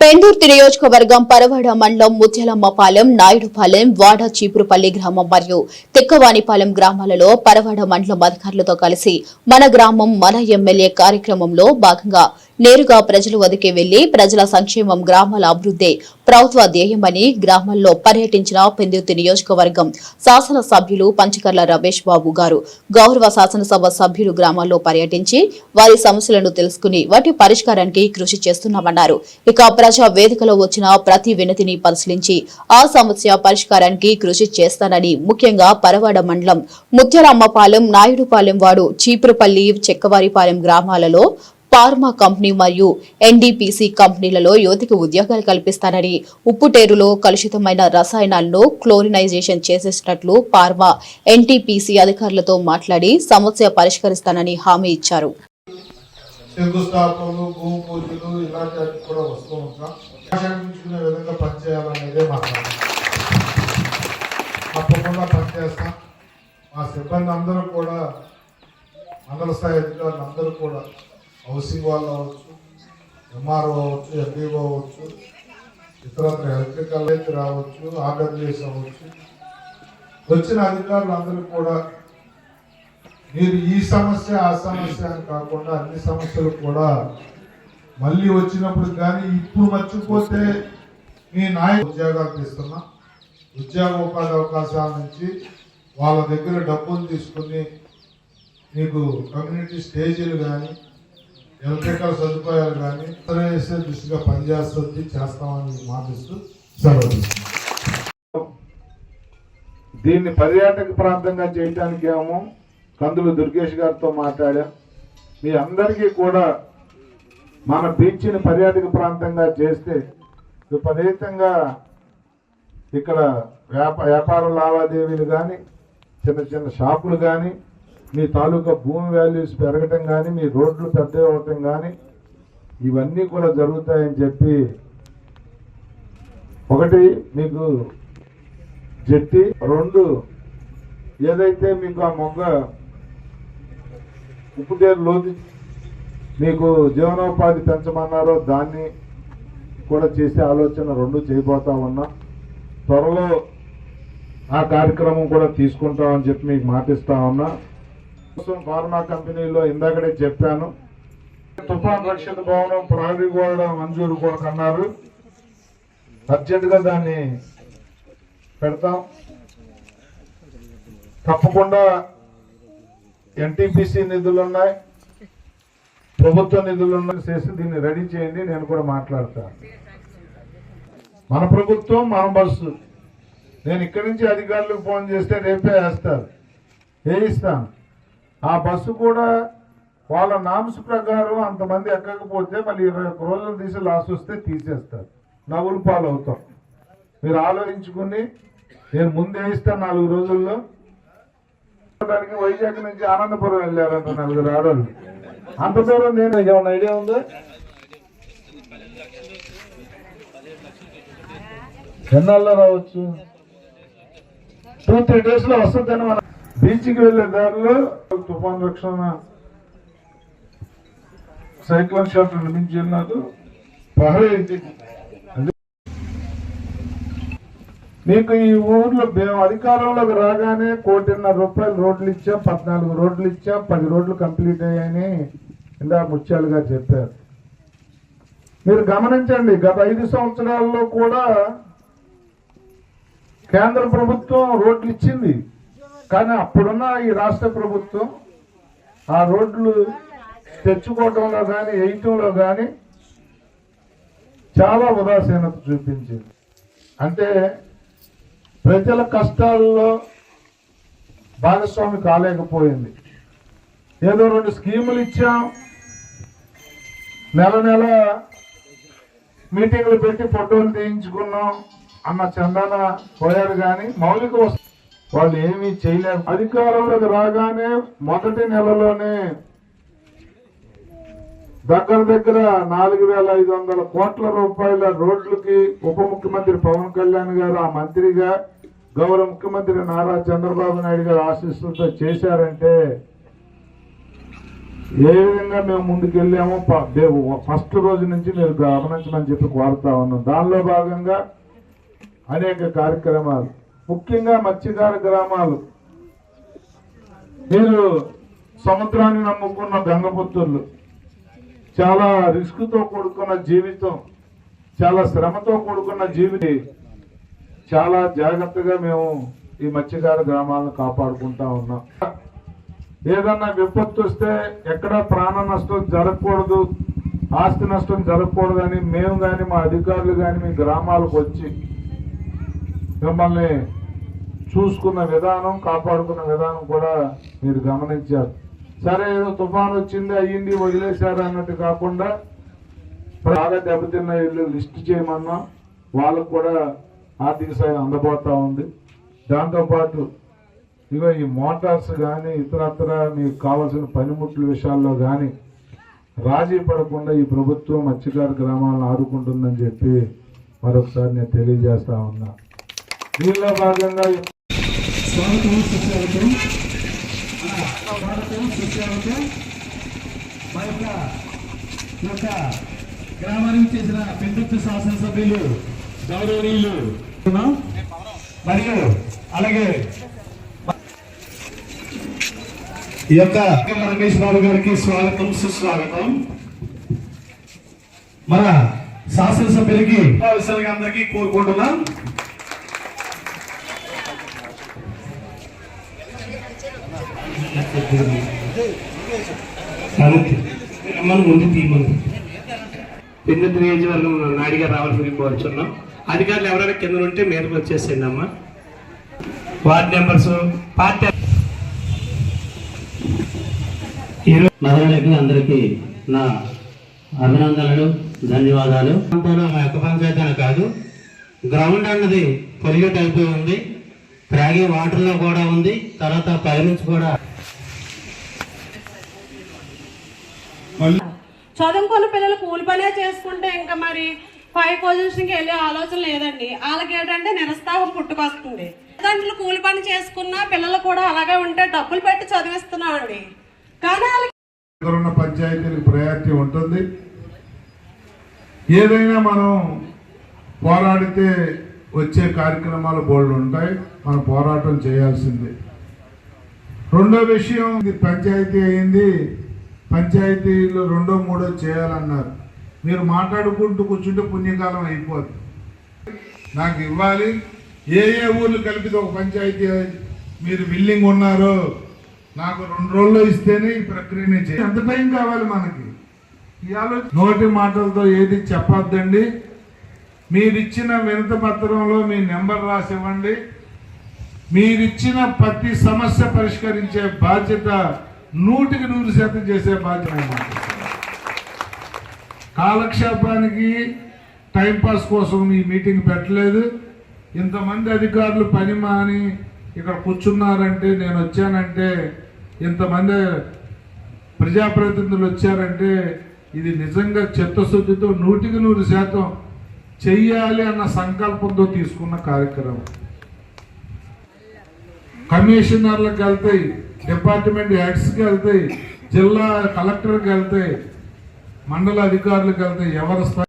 పెందుర్తి నియోజకవర్గం పరవాడ మండలం ముత్యాలమ్మపాలెం నాయుడుపాలెం వాడ చీపురుపల్లి గ్రామం మరియు తిక్కవానిపాలెం గ్రామాలలో పరవాడ మండలం అధికారులతో కలిసి మన గ్రామం మన ఎమ్మెల్యే కార్యక్రమంలో భాగంగా నేరుగా ప్రజలు వదికే వెళ్ళి ప్రజల సంక్షేమం గ్రామాల అభివృద్ధి ప్రభుత్వ ధ్యేయమని గ్రామంలో పర్యటించిన పెందుర్తి నియోజకవర్గం శాసన సభ్యులు పంచకర్ల రమేష్ బాబు గారు. గౌరవ శాసనసభ సభ్యులు గ్రామాల్లో పర్యటించి వారి సమస్యలను తెలుసుకుని వాటి పరిష్కారానికి కృషి చేస్తున్నామన్నారు. ఇక ప్రజా వేదికలో వచ్చిన ప్రతి వినతిని పరిశీలించి ఆ సమస్య పరిష్కారానికి కృషి చేస్తానని ముఖ్యంగా పరవాడ మండలం ముత్యరామపాలెం నాయుడుపాలెం వాడు చీపురుపల్లి చెక్కవారిపాలెం గ్రామాలలో ఫార్మా కంపెనీ మరియు ఎన్డీపీసీ కంపెనీలలో యువతికి ఉద్యోగాలు కల్పిస్తానని ఉప్పుటేరులో కలుషితమైన రసాయనాలను క్లోరినైజేషన్ చేసేసినట్లు ఫార్మా ఎన్టీపీసీ అధికారులతో మాట్లాడి సమస్య పరిష్కరిస్తానని హామీ ఇచ్చారు. శంకుస్థాపనలు భూమి పూజలు ఇలాంటి వాటికి కూడా వస్తూ ఉంటాం విధంగా పనిచేయాలనేదే తప్పకుండా పనిచేస్తాం. మా సిబ్బంది అందరూ కూడా మండల స్థాయి అధికారులు అందరూ కూడా హౌసింగ్ వాళ్ళు అవ్వచ్చు ఎంఆర్ఓ అవ్వచ్చు ఎంపీఓ అవ్వచ్చు ఇతరత్ర ఎలక్ట్రికల్ అయితే రావచ్చు ఆర్డబ్ల్యూఎస్ అవ్వచ్చు. వచ్చిన అధికారులు అందరూ కూడా మీరు ఈ సమస్య ఆ సమస్య అని కాకుండా అన్ని సమస్యలు కూడా మళ్ళీ వచ్చినప్పుడు కానీ ఇప్పుడు మర్చిపోతే మీ నాయ ఉద్యోగాలు తీస్తున్నా ఉద్యోగ ఉపాధి అవకాశాల నుంచి వాళ్ళ దగ్గర డబ్బులు తీసుకుని మీకు కమ్యూనిటీ స్టేజీలు కానీ ఎలక్ట్రికల్ సదుపాయాలు కానీ ఇతర దృష్టిగా పనిచేస్తుంది చేస్తామని మాటిస్తూ సెలవు దీన్ని పర్యాటక ప్రాంతంగా చేయడానికి ఏమో కందులు దుర్గేష్ గారితో మాట్లాడాం. మీ అందరికీ కూడా మన బీచ్ని పర్యాటక ప్రాంతంగా చేస్తే విపరీతంగా ఇక్కడ వ్యాప వ్యాపార లావాదేవీలు కానీ చిన్న చిన్న షాపులు కానీ మీ తాలూకా భూమి వాల్యూస్ పెరగటం కానీ మీ రోడ్లు పెద్ద అవ్వటం కానీ ఇవన్నీ కూడా జరుగుతాయని చెప్పి ఒకటి మీకు జట్టి రెండు ఏదైతే మీకు ఆ మొగ్గ ఉప్పుటేరు లోతు మీకు జీవనోపాధి పెంచమన్నారో దాన్ని కూడా చేసే ఆలోచన రెండు చేయబోతా ఉన్నా. త్వరలో ఆ కార్యక్రమం కూడా తీసుకుంటామని చెప్పి మీకు మాటిస్తా ఉన్నా. కోసం ఫార్మా కంపెనీలో ఇందాకడే చెప్పాను. తుఫాన్ రక్షిత భవనం ప్రహరీ కూడా మంజూరు కూడా అన్నారు. అర్జెంటుగా దాన్ని పెడతాం. తప్పకుండా ఎన్టీపీసీ నిధులు ఉన్నాయి. ప్రభుత్వ నిధులు ఉన్నాయి. చేసి దీన్ని రెడీ చేయండి. నేను కూడా మాట్లాడతాను మన ప్రభుత్వం మన బస్సు. నేను ఇక్కడి నుంచి అధికారులకు ఫోన్ చేస్తే రేపే వేస్తారు. వేయిస్తాను ఆ బస్సు కూడా వాళ్ళ నామ్స్ ప్రకారం అంతమంది ఎక్కకపోతే మళ్ళీ ఇరవై ఒక్క రోజులు తీసి లాస్ వస్తే తీసేస్తారు. నవ్వులు పాలు అవుతాం మీరు ఆలోచించుకుని నేను ముందు వేయిస్తాను నాలుగు రోజుల్లో. దానికి వైజాగ్ నుంచి ఆనందపురం వెళ్ళారంట నలుగురు ఆడవాళ్ళు అంత దూరం నేను ఏమైనా ఐడియా ఉందా? ఎన్నాళ్ళలో రావచ్చు? టూ త్రీ డేస్లో వస్తుందని మనం బీచ్కి వెళ్ళే దారిలో తుఫాన్ రక్షణ సైక్లోన్ షాట్ నిర్మించి ఉన్నారు ప్రహరీ మీకు ఈ ఊర్లో మేము అధికారంలోకి రాగానే కోటిన్నర రూపాయలు రోడ్లు ఇచ్చాం పద్నాలుగు రోడ్లు ఇచ్చాం పది రోడ్లు కంప్లీట్ అయ్యాయని ఇందా ముత్యాలుగా చెప్పారు. మీరు గమనించండి గత ఐదు సంవత్సరాల్లో కూడా కేంద్ర ప్రభుత్వం రోడ్లు ఇచ్చింది. కానీ అప్పుడున్న ఈ రాష్ట్ర ప్రభుత్వం ఆ రోడ్లు తెచ్చుకోవటంలో కానీ వేయటంలో కానీ చాలా ఉదాసీనత చూపించింది. అంటే ప్రజల కష్టాల్లో భాగస్వామి కాలేకపోయింది. ఏదో రెండు స్కీములు ఇచ్చాం. నెల నెల మీటింగ్లు పెట్టి ఫోటోలు తీయించుకున్నాం అన్న చందాన పోయారు కానీ మౌలిక వస్తు వాళ్ళు ఏమీ చేయలేరు. అధికారంలోకి రాగానే మొదటి నెలలోనే దగ్గర దగ్గర నాలుగు వేల ఐదు వందల కోట్ల రూపాయల రోడ్లకి ఉప ముఖ్యమంత్రి పవన్ కళ్యాణ్ గారు ఆ మంత్రిగా గౌరవ ముఖ్యమంత్రి నారా చంద్రబాబు నాయుడు గారు ఆశీస్సులతో చేశారంటే ఏ విధంగా మేము ముందుకెళ్ళామో ప- ఫస్ట్ రోజు నుంచి మీరు గమనించమని చెప్పి కోరుతా ఉన్నాం. దానిలో భాగంగా అనేక కార్యక్రమాలు ముఖ్యంగా మత్స్యకార గ్రామాలు. మీరు సముద్రాన్ని నమ్ముకున్న గంగపుత్రులు చాలా రిస్క్తో కూడుకున్న జీవితం చాలా శ్రమతో కూడుకున్న జీవితం చాలా జాగ్రత్తగా మేము ఈ మత్స్యకార గ్రామాలను కాపాడుకుంటా ఉన్నాం. ఏదన్నా విపత్తు వస్తే ఎక్కడ ప్రాణ నష్టం జరగకూడదు ఆస్తి నష్టం జరగకూడదు అని మేము కానీ మా అధికారులు కానీ మీ గ్రామాలకు వచ్చి మిమ్మల్ని చూసుకున్న విధానం కాపాడుకున్న విధానం కూడా మీరు గమనించారు. సరే ఏదో తుఫాన్ వచ్చింది అయ్యింది వదిలేశారు అన్నట్టు కాకుండా బాగా దెబ్బతిన్న ఇల్లు లిస్ట్ చేయమన్నా వాళ్ళకు కూడా ఆర్థిక సాయం అందబోతా ఉంది. దాంతోపాటు ఇగో ఈ మోటార్స్ కానీ ఇతరత్ర మీకు కావాల్సిన పనిముట్ల విషయాల్లో కానీ రాజీ పడకుండా ఈ ప్రభుత్వం మత్స్యకార గ్రామాలను ఆదుకుంటుందని చెప్పి మరొకసారి నేను తెలియజేస్తా ఉన్నా. దీనిలో భాగంగా స్వాగతం సుస్వాగతం. స్వాగతం సుస్వాగతం. మా యొక్క ఈ యొక్క గ్రామానికి చేసిన పెద్దొత్తు శాసనసభ్యులు గౌరవనీయులు. మరియు అలాగే ఈ యొక్క రమేష్ బాబు గారికి స్వాగతం సుస్వాగతం. మన శాసనసభ్యులకి విషయాలుగా అందరికీ కోరుకుంటున్నాం. మన ముందు తీయమని పెద్దెత్తు నియోజకవర్గం నాడిగా రావాల్సింది కోరుచున్నాం. అధికారులు ఎవరైనా కింద ఉంటే మీదకి వచ్చేసేయండి అమ్మా వార్డ్ నెంబర్స్ పార్టీ మహిళలకు అందరికీ నా అభినందనలు ధన్యవాదాలు. మా యొక్క పంచాయతీ కాదు గ్రౌండ్ అన్నది పొల్యూట్ అయిపోయి ఉంది. త్రాగే వాటర్లో కూడా ఉంది తర్వాత పైనుంచి కూడా చదువుకున్న పిల్లలు కూలి పనే చేసుకుంటే ఇంకా మరి పై పొజిషన్కి వెళ్ళే ఆలోచన లేదండి. వాళ్ళకి ఏంటంటే నిరస్తాహం పుట్టుకొస్తుంది. తల్లిదండ్రులు కూలి పని చేసుకున్నా పిల్లలు కూడా అలాగే ఉంటే డబ్బులు పెట్టి చదివిస్తున్నామండి కానీ వాళ్ళకి పంచాయతీలకు ప్రయారిటీ ఉంటుంది. ఏదైనా మనం పోరాడితే వచ్చే కార్యక్రమాలు బోల్డ్ ఉంటాయి. మనం పోరాటం చేయాల్సిందే. రెండో విషయం పంచాయతీ అయింది. పంచాయతీలు రెండో మూడో చేయాలన్నారు. మీరు మాట్లాడుకుంటూ కూర్చుంటే పుణ్యకాలం అయిపోద్ది. నాకు ఇవ్వాలి. ఏ ఏ ఊర్లు కలిపితే ఒక పంచాయతీ మీరు బిల్డింగ్ ఉన్నారో నాకు రెండు రోజుల్లో ఇస్తేనే ఈ ప్రక్రియనే చేయాలి. ఎంత టైం కావాలి మనకి? నోటి మాటలతో ఏది చెప్పొద్దండి. మీరిచ్చిన వినత పత్రంలో మీ నెంబర్ రాసివ్వండి. మీరిచ్చిన ప్రతి సమస్య పరిష్కరించే బాధ్యత నూటికి నూరు శాతం చేసే బాధ్యత కాలక్షేపానికి టైంపాస్ కోసం ఈ మీటింగ్ పెట్టలేదు. ఇంతమంది అధికారులు పని మాని ఇక్కడ కూర్చున్నారంటే నేను వచ్చానంటే ఇంతమంది ప్రజాప్రతినిధులు వచ్చారంటే ఇది నిజంగా చిత్తశుద్ధితో నూటికి నూరు శాతం చెయ్యాలి అన్న సంకల్పంతో తీసుకున్న కార్యక్రమం. కమిషనర్లకు వెళ్తాయి డిపార్ట్మెంట్ హెడ్స్కి వెళ్తాయి జిల్లా కలెక్టర్కి వెళ్తాయి మండల అధికారులకు వెళ్తాయి ఎవరి